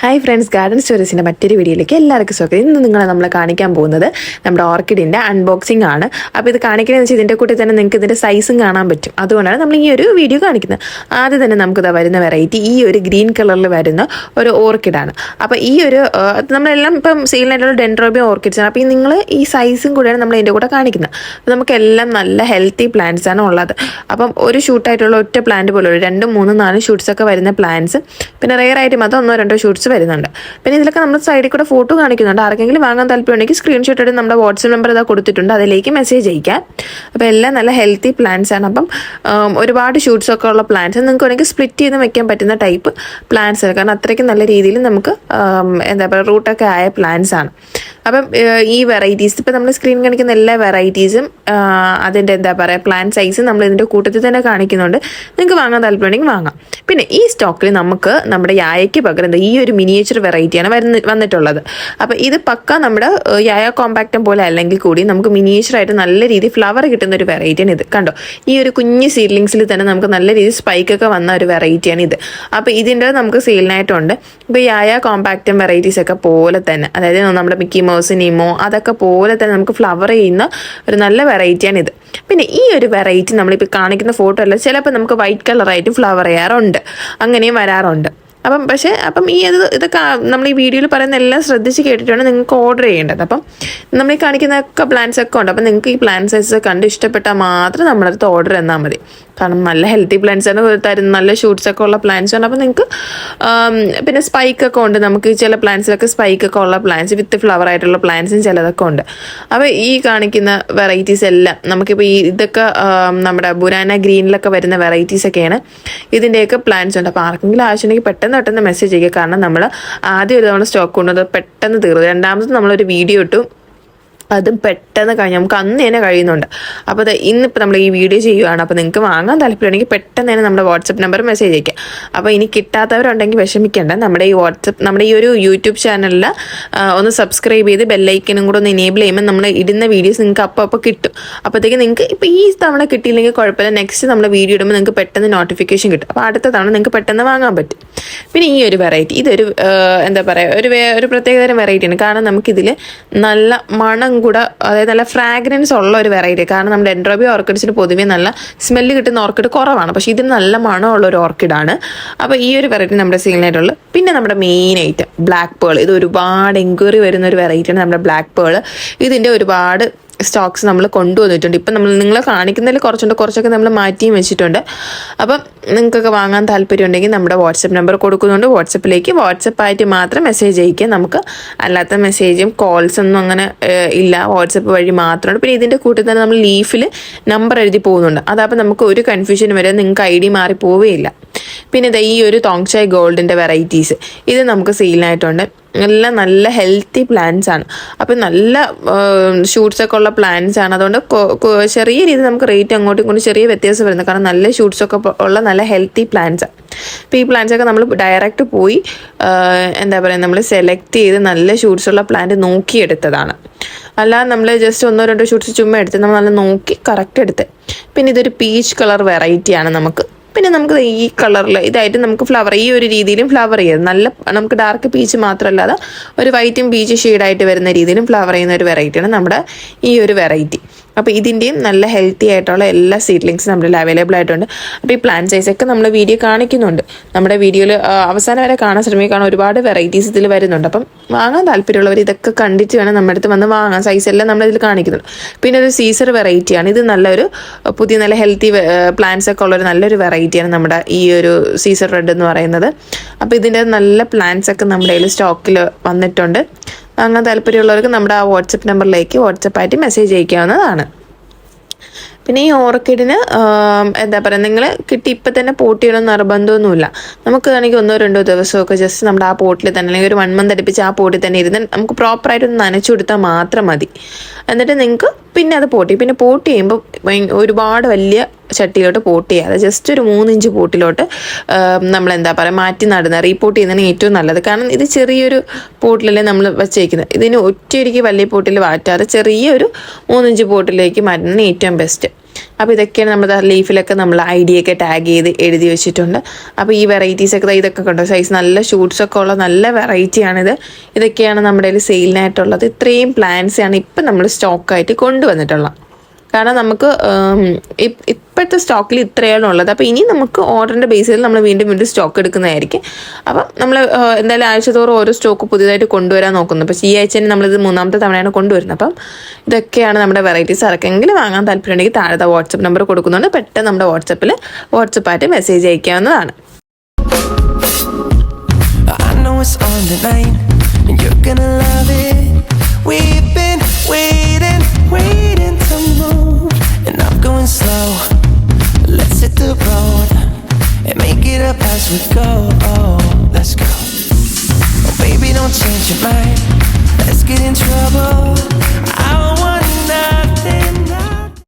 Hi friends garden സ്റ്റോറീസിന്റെ മറ്റൊരു വീഡിയോയിലേക്ക് എല്ലാവർക്കും സ്വാഗതം. ഇന്ന് നിങ്ങളെ നമ്മൾ കാണിക്കാൻ പോകുന്നത് നമ്മുടെ ഓർക്കിഡിന്റെ അൺബോക്സിംഗ് ആണ്. അപ്പോൾ ഇത് കാണിക്കുന്നതെന്ന് വെച്ചാൽ ഇതിന്റെ കൂട്ടി തന്നെ നിങ്ങൾക്ക് ഇതിന്റെ സൈസും കാണാൻ പറ്റും. അതുകൊണ്ടാണ് നമ്മൾ ഈ ഒരു വീഡിയോ കാണിക്കുന്നത്. ആദ്യം തന്നെ നമുക്കിത് വരുന്ന വെറൈറ്റി ഈ ഒരു ഗ്രീൻ കളറിൽ വരുന്ന ഒരു ഓർക്കിഡാണ് അപ്പോൾ ഈ ഒരു നമ്മളെല്ലാം ഇപ്പം സെയിലായിട്ടുള്ള ഡെൻഡ്രോബിയ ഓർക്കിഡ്സ് ആണ്. അപ്പോൾ ഈ നിങ്ങൾ ഈ സൈസും കൂടെയാണ് നമ്മൾ ഇതിന്റെ കൂടെ കാണിക്കുന്നത്. അപ്പോൾ നമുക്കെല്ലാം നല്ല ഹെൽത്തി പ്ലാന്റ്സ് ആണ് ഉള്ളത്. അപ്പം ഒരു ഷൂട്ടായിട്ടുള്ള ഒറ്റ പ്ലാന്റ് പോലെ ഒരു രണ്ടും മൂന്നും നാലും ഷൂട്ട്സൊക്കെ വരുന്ന പ്ലാന്റ്സ് പിന്നെ റെയർ ആയിട്ട് മാത്രം ഒന്നോ രണ്ടോ ഷൂട്ട്സ് വരുന്നുണ്ട്. പിന്നെ ഇതിലൊക്കെ നമ്മൾ സൈഡിൽ കൂടെ ഫോട്ടോ കാണിക്കുന്നുണ്ട്. ആർക്കെങ്കിലും വാങ്ങാൻ താല്പര്യമുണ്ടെങ്കിൽ സ്ക്രീൻഷോട്ട് എടുത്ത് നമ്മുടെ വാട്സപ്പ് നമ്പർ ഇതാ കൊടുത്തിട്ടുണ്ട്. അതിലേക്ക് മെസ്സേജ് അയക്കാം. അപ്പോൾ എല്ലാം നല്ല ഹെൽത്തി പ്ലാന്റ്സ് ആണ്. അപ്പം ഒരുപാട് ഷൂട്ട്സ് ഒക്കെ ഉള്ള പ്ലാന്റ്സ് നിങ്ങൾക്ക് വേണമെങ്കിൽ സ്പ്ലിറ്റ് ചെയ്ത് വെക്കാൻ പറ്റുന്ന ടൈപ്പ് പ്ലാന്റ്സ് ആണ്. കാരണം അത്രയ്ക്ക് നല്ല രീതിയിൽ നമുക്ക് എന്താ പറയുക റൂട്ടൊക്കെ ആയ പ്ലാന്റ്സ് ആണ്. അപ്പം ഈ വെറൈറ്റീസ് ഇപ്പം നമ്മൾ സ്ക്രീൻ കാണിക്കുന്ന എല്ലാ വെറൈറ്റീസും അതിന്റെ എന്താ പറയുക പ്ലാൻ സൈസും നമ്മൾ ഇതിന്റെ കൂട്ടത്തിൽ തന്നെ കാണിക്കുന്നുണ്ട്. നിങ്ങൾക്ക് വാങ്ങാൻ താല്പര്യമുണ്ടെങ്കിൽ വാങ്ങാം. പിന്നെ ഈ സ്റ്റോക്കിൽ നമുക്ക് നമ്മുടെ യായയ്ക്ക് പകരം ഈ ഒരു മിനിയേച്ചർ വെറൈറ്റിയാണ് വരുന്ന വന്നിട്ടുള്ളത്. അപ്പോൾ ഇത് പക്ക നമ്മുടെ യായ കോമ്പാക്റ്റം പോലെ അല്ലെങ്കിൽ കൂടി നമുക്ക് മിനിയേച്ചറായിട്ട് നല്ല രീതിയിൽ ഫ്ലവർ കിട്ടുന്ന ഒരു വെറൈറ്റിയാണ് ഇത്. കണ്ടോ? ഈ ഒരു കുഞ്ഞ് സീഡ്ലിങ്സിൽ തന്നെ നമുക്ക് നല്ല രീതിയിൽ സ്പൈക്കൊക്കെ വന്ന ഒരു വെറൈറ്റിയാണ് ഇത്. അപ്പോൾ ഇതിന്റെ നമുക്ക് സെയിലിനായിട്ടുണ്ട് ഇപ്പോൾ യായ കോമ്പാക്റ്റം വെറൈറ്റീസ് ഒക്കെ പോലെ തന്നെ അതായത് നമ്മുടെ മിക്കി മൗസ് നിമോ അതൊക്കെ പോലെ തന്നെ നമുക്ക് ഫ്ലവർ ചെയ്യുന്ന ഒരു നല്ല വെറൈറ്റിയാണ് ഇത്. പിന്നെ ഈ ഒരു വെറൈറ്റി നമ്മളിപ്പോൾ കാണിക്കുന്ന ഫോട്ടോ അല്ല ചിലപ്പോൾ നമുക്ക് വൈറ്റ് കളറായിട്ട് ഫ്ലവർ ചെയ്യാറുണ്ട്. അങ്ങനെയും വരാറുണ്ട്. അപ്പം പക്ഷേ അപ്പം ഈ അത് ഇതൊക്കെ നമ്മൾ ഈ വീഡിയോയിൽ പറയുന്ന എല്ലാം ശ്രദ്ധിച്ച് കേട്ടിട്ടാണ് നിങ്ങൾക്ക് ഓർഡർ ചെയ്യേണ്ടത്. അപ്പം നമ്മൾ ഈ കാണിക്കുന്നൊക്കെ പ്ലാൻസ് ഒക്കെ ഉണ്ട്. അപ്പം നിങ്ങൾക്ക് ഈ പ്ലാൻ സൈസ് കണ്ട് ഇഷ്ടപ്പെട്ടാൽ മാത്രം നമ്മളടുത്ത് ഓർഡർ തന്നാൽ മതി. കാരണം നല്ല ഹെൽത്തി പ്ലാന്റ്സ് ആണ് തരുന്ന നല്ല ഷൂട്ട്സ് ഒക്കെ ഉള്ള പ്ലാന്റ്സ് ആണ്. അപ്പം നിങ്ങൾക്ക് പിന്നെ സ്പൈക്ക് ഒക്കെ ഉണ്ട്. നമുക്ക് ചില പ്ലാന്റ്സിലൊക്കെ സ്പൈക്ക് ഒക്കെ ഉള്ള പ്ലാന്റ്സ് വിത്ത് ഫ്ലവർ ആയിട്ടുള്ള പ്ലാന്റ്സും ചിലതൊക്കെ ഉണ്ട്. അപ്പോൾ ഈ കാണിക്കുന്ന വെറൈറ്റീസ് എല്ലാം നമുക്കിപ്പോൾ ഈ ഇതൊക്കെ നമ്മുടെ ബുരാന ഗ്രീനിലൊക്കെ വരുന്ന വെറൈറ്റീസ് ഒക്കെയാണ്. ഇതിന്റെയൊക്കെ പ്ലാന്റ്സ് ഉണ്ട്. അപ്പോൾ ആർക്കെങ്കിലും ആവശ്യമുണ്ടെങ്കിൽ പെട്ടെന്ന് പെട്ടെന്ന് മെസ്സേജ് ചെയ്യുക കാരണം നമ്മൾ ആദ്യം ഒരു തവണ സ്റ്റോക്ക് കൊണ്ടുവന്നത് പെട്ടെന്ന് തീർന്നു. രണ്ടാമത് നമ്മളൊരു വീഡിയോ ഇട്ടു. അതും പെട്ടെന്ന് കഴിഞ്ഞു നമുക്ക് അന്ന് തന്നെ കഴിയുന്നുണ്ട്. അപ്പോൾ അത് ഇന്നിപ്പോൾ നമ്മൾ ഈ വീഡിയോ ചെയ്യുകയാണ് അപ്പോൾ നിങ്ങൾക്ക് വാങ്ങാൻ താല്പര്യമുണ്ടെങ്കിൽ പെട്ടെന്ന് തന്നെ നമ്മുടെ വാട്സപ്പ് നമ്പർ മെസ്സേജ് അയക്കാം അപ്പോൾ ഇനി കിട്ടാത്തവരുണ്ടെങ്കിൽ വിഷമിക്കേണ്ട. നമ്മുടെ ഈ വാട്സപ്പ് നമ്മുടെ ഈ ഒരു യൂട്യൂബ് ചാനലിൽ ഒന്ന് സബ്സ്ക്രൈബ് ചെയ്ത് ബെല്ലൈക്കനും കൂടെ ഒന്ന് എനേബിൾ ചെയ്യുമ്പോൾ നമ്മൾ ഇടുന്ന വീഡിയോസ് നിങ്ങൾക്ക് അപ്പോൾ അപ്പോൾ കിട്ടും. അപ്പോഴത്തേക്ക് നിങ്ങൾക്ക് ഇപ്പോൾ ഈ തവണ കിട്ടിയില്ലെങ്കിൽ കുഴപ്പമില്ല. നെക്സ്റ്റ് നമ്മൾ വീഡിയോ ഇടുമ്പോൾ നിങ്ങൾക്ക് പെട്ടെന്ന് നോട്ടിഫിക്കേഷൻ കിട്ടും. അപ്പോൾ അടുത്ത തവണ നിങ്ങൾക്ക് പെട്ടെന്ന് വാങ്ങാൻ പറ്റും. പിന്നെ ഈ ഒരു വെറൈറ്റി ഇതൊരു എന്താ പറയുക ഒരു ഒരു പ്രത്യേകതരം വെറൈറ്റിയാണ് കാരണം നമുക്കിതിൽ നല്ല മണം കൂടെ അതായത് നല്ല ഫ്രാഗ്രൻസ് ഉള്ള ഒരു വെറൈറ്റി കാരണം നമ്മുടെ എൻഡ്രോബി ഓർക്കിഡ്സിന് പൊതുവേ നല്ല സ്മെല്ല് കിട്ടുന്ന ഓർക്കിഡ് കുറവാണ്. പക്ഷേ ഇതിന് നല്ല മണമുള്ള ഒരു ഓർക്കിഡാണ് അപ്പോൾ ഈ ഒരു വെറൈറ്റി നമ്മുടെ സീലിനായിട്ടുള്ള പിന്നെ നമ്മുടെ മെയിൻ ഐറ്റം ബ്ലാക്ക് പേൾ ഇത് ഒരുപാട് എൻക്വയറി വരുന്ന ഒരു വെറൈറ്റിയാണ് നമ്മുടെ ബ്ലാക്ക് പേൾ ഇതിന്റെ ഒരുപാട് സ്റ്റോക്സ് നമ്മൾ കൊണ്ടുവന്നിട്ടുണ്ട്. ഇപ്പം നമ്മൾ നിങ്ങളെ കാണിക്കുന്നതിൽ കുറച്ചുണ്ട് കുറച്ചൊക്കെ നമ്മൾ മാറ്റിയും വെച്ചിട്ടുണ്ട്. അപ്പം നിങ്ങൾക്കൊക്കെ വാങ്ങാൻ താല്പര്യം ഉണ്ടെങ്കിൽ നമ്മുടെ വാട്സപ്പ് നമ്പർ കൊടുക്കുന്നുണ്ട്. വാട്സപ്പിലേക്ക് വാട്സപ്പായിട്ട് മാത്രം മെസ്സേജ് അയക്കുക നമുക്ക് അല്ലാത്ത മെസ്സേജും കോൾസ് ഒന്നും അങ്ങനെ ഇല്ല. വാട്സപ്പ് വഴി മാത്രമാണ്. പിന്നെ ഇതിന്റെ കൂട്ടത്തിൽ തന്നെ നമ്മൾ ലീഫിൽ നമ്പർ എഴുതി പോകുന്നുണ്ട്. അതപ്പോൾ നമുക്ക് ഒരു കൺഫ്യൂഷൻ വരെ നിങ്ങൾക്ക് ഐ ഡി മാറി പോവുകയില്ല പിന്നെ ദാ ഈ ഒരു തോങ്ചായ് ഗോൾഡിന്റെ വെറൈറ്റീസ് ഇത് നമുക്ക് സെയിലിനായിട്ടുണ്ട് എല്ലാം നല്ല ഹെൽത്തി പ്ലാന്റ്സ് ആണ്. അപ്പം നല്ല ഷൂട്ട്സ് ഒക്കെ ഉള്ള പ്ലാന്റ്സ് ആണ്. അതുകൊണ്ട് ചെറിയ രീതിയിൽ നമുക്ക് റേറ്റ് അങ്ങോട്ടും ഇങ്ങോട്ടും ചെറിയ വ്യത്യാസം വരുന്നത് കാരണം നല്ല ഷൂട്ട്സ് ഒക്കെ ഉള്ള നല്ല ഹെൽത്തി പ്ലാന്റ്സ് ആണ്. അപ്പോൾ ഈ പ്ലാന്റ്സ് ഒക്കെ നമ്മൾ ഡയറക്റ്റ് പോയി എന്താ പറയുക നമ്മൾ സെലക്ട് ചെയ്ത് നല്ല ഷൂട്ട്സ് ഉള്ള പ്ലാന്റ് നോക്കിയെടുത്തതാണ്. അല്ലാതെ നമ്മൾ ജസ്റ്റ് ഒന്നോ രണ്ടോ ഷൂട്ട്സ് ചുമ്മാ എടുത്ത് നമ്മൾ നല്ല നോക്കി കറക്റ്റ് എടുത്ത്. പിന്നെ ഇതൊരു പീച്ച് കളർ വെറൈറ്റിയാണ് നമുക്ക്. പിന്നെ നമുക്ക് ഈ കളറിൽ ഇതായിട്ട് നമുക്ക് ഫ്ലവർ ഈ ഒരു രീതിയിലും ഫ്ലവർ ചെയ്ത് നല്ല നമുക്ക് ഡാർക്ക് പീച്ച് മാത്രമല്ലാതെ ഒരു വൈറ്റും പീച്ച് ഷെയ്ഡായിട്ട് വരുന്ന രീതിയിലും ഫ്ലവർ ചെയ്യുന്ന ഒരു വെറൈറ്റിയാണ് നമ്മുടെ ഈ ഒരു വെറൈറ്റി അപ്പോൾ ഇതിന്റെയും നല്ല ഹെൽത്തി ആയിട്ടുള്ള എല്ലാ സീഡ്ലിങ്സും നമ്മുടെ അവൈലബിൾ ആയിട്ടുണ്ട്. അപ്പോൾ ഈ പ്ലാന്റ് സൈസൊക്കെ നമ്മൾ വീഡിയോ കാണിക്കുന്നുണ്ട്. നമ്മുടെ വീഡിയോയിൽ അവസാനം വരെ കാണാൻ ശ്രമിക്കുക കാരണം ഒരുപാട് വെറൈറ്റീസ് ഇതിൽ വരുന്നുണ്ട്. അപ്പം വാങ്ങാൻ താല്പര്യമുള്ളവർ ഇതൊക്കെ കണ്ടിട്ട് വേണം നമ്മുടെ അടുത്ത് വന്ന് വാങ്ങാൻ. സൈസ് എല്ലാം നമ്മളിതിൽ കാണിക്കുന്നുണ്ട്. പിന്നെ ഒരു സീസർ വെറൈറ്റിയാണ് ഇത് നല്ലൊരു പുതിയ നല്ല ഹെൽത്തി പ്ലാന്റ്സ് ഒക്കെ ഉള്ളൊരു നല്ലൊരു വെറൈറ്റിയാണ് നമ്മുടെ ഈ ഒരു സീസർ റെഡ് എന്ന് പറയുന്നത്. അപ്പോൾ ഇതിന്റെ നല്ല പ്ലാന്റ്സ് ഒക്കെ നമ്മുടെ കയ്യിൽ സ്റ്റോക്കിൽ വന്നിട്ടുണ്ട്. വാങ്ങാൻ താല്പര്യമുള്ളവർക്ക് നമ്മുടെ ആ വാട്സപ്പ് നമ്പറിലേക്ക് വാട്സപ്പായിട്ട് മെസ്സേജ് അയക്കാവുന്നതാണ്. പിന്നെ ഈ ഓർക്കിഡിന് എന്താ പറയുക നിങ്ങൾ കിട്ടി ഇപ്പം തന്നെ പോട്ട് ചെയ്യണമെന്ന് നിർബന്ധമൊന്നുമില്ല. നമുക്ക് വേണമെങ്കിൽ ഒന്നോ രണ്ടോ ദിവസമൊക്കെ ജസ്റ്റ് നമ്മുടെ ആ പോട്ടിൽ തന്നെ അല്ലെങ്കിൽ ഒരു വൺ മന്ത് അടുപ്പിച്ച് ആ പോട്ടിൽ തന്നെ ഇരുന്ന് നമുക്ക് പ്രോപ്പറായിട്ട് ഒന്ന് നനച്ചു കൊടുത്താൽ മാത്രം മതി. എന്നിട്ട് നിങ്ങൾക്ക് പിന്നെ അത് പോട്ടി പിന്നെ പോട്ട് ചെയ്യുമ്പോൾ ഒരുപാട് വലിയ ചട്ടിയിലോട്ട് പോട്ട് ചെയ്യാതെ ജസ്റ്റ് ഒരു മൂന്നിഞ്ച് പോട്ടിലോട്ട് നമ്മൾ എന്താ പറയുക മാറ്റി നടുന്ന റീപോട്ട് ചെയ്യുന്നതിന് ഏറ്റവും നല്ലത്. കാരണം ഇത് ചെറിയൊരു പോട്ടിലല്ലേ നമ്മൾ വെച്ചേക്കുന്നത്. ഇതിന് ഒറ്റയടിക്ക് വലിയ പോട്ടിൽ മാറ്റാതെ ചെറിയൊരു മൂന്നിഞ്ച് പോട്ടിലേക്ക് മാറ്റുന്നതാണ് ഏറ്റവും ബെസ്റ്റ് അപ്പോൾ ഇതൊക്കെയാണ് നമ്മുടെ ലീഫിലൊക്കെ നമ്മൾ ഐ ടാഗ് ചെയ്ത് എഴുതി വെച്ചിട്ടുണ്ട്. അപ്പോൾ ഈ വെറൈറ്റീസ് ഒക്കെ ദാ ഇതൊക്കെ കണ്ടോ? സൈസ് നല്ല ഷൂട്ട്സൊക്കെ ഉള്ള നല്ല വെറൈറ്റിയാണിത് ഇതൊക്കെയാണ് നമ്മുടെ കയ്യിൽ സെയിലിനായിട്ടുള്ളത് ഇത്രയും പ്ലാൻസാണ് ഇപ്പം നമ്മൾ സ്റ്റോക്കായിട്ട് കൊണ്ടുവന്നിട്ടുള്ളത്. കാരണം നമുക്ക് ഇപ്പോഴത്തെ സ്റ്റോക്കിൽ ഇത്രയാണ് ഉള്ളത്. അപ്പോൾ ഇനി നമുക്ക് ഓർഡറിന്റെ ബേസിൽ നമ്മൾ വീണ്ടും വീണ്ടും സ്റ്റോക്ക് എടുക്കുന്നതായിരിക്കും. അപ്പം നമ്മൾ എന്തായാലും ആഴ്ചതോറും ഓരോ സ്റ്റോക്ക് പുതിയതായിട്ട് കൊണ്ടുവരാൻ നോക്കുന്നു. അപ്പോൾ ഈ ആഴ്ച തന്നെ നമ്മളിത് മൂന്നാമത്തെ തവണയാണ് കൊണ്ടുവരുന്നത്. അപ്പം ഇതൊക്കെയാണ് നമ്മുടെ വെറൈറ്റീസ് ആർക്കെങ്കിലും വാങ്ങാൻ താല്പര്യമുണ്ടെങ്കിൽ താഴത്തെ വാട്സപ്പ് നമ്പർ കൊടുക്കുന്നുണ്ട്. പെട്ടെന്ന് നമ്മുടെ വാട്സപ്പിൽ വാട്സപ്പായിട്ട് മെസ്സേജ് അയക്കാവുന്നതാണ്. We've been waiting going slow. Let's hit the road and make it up as we go. Oh, let's go. Oh, baby, don't change your mind. Let's get in trouble. I want nothing.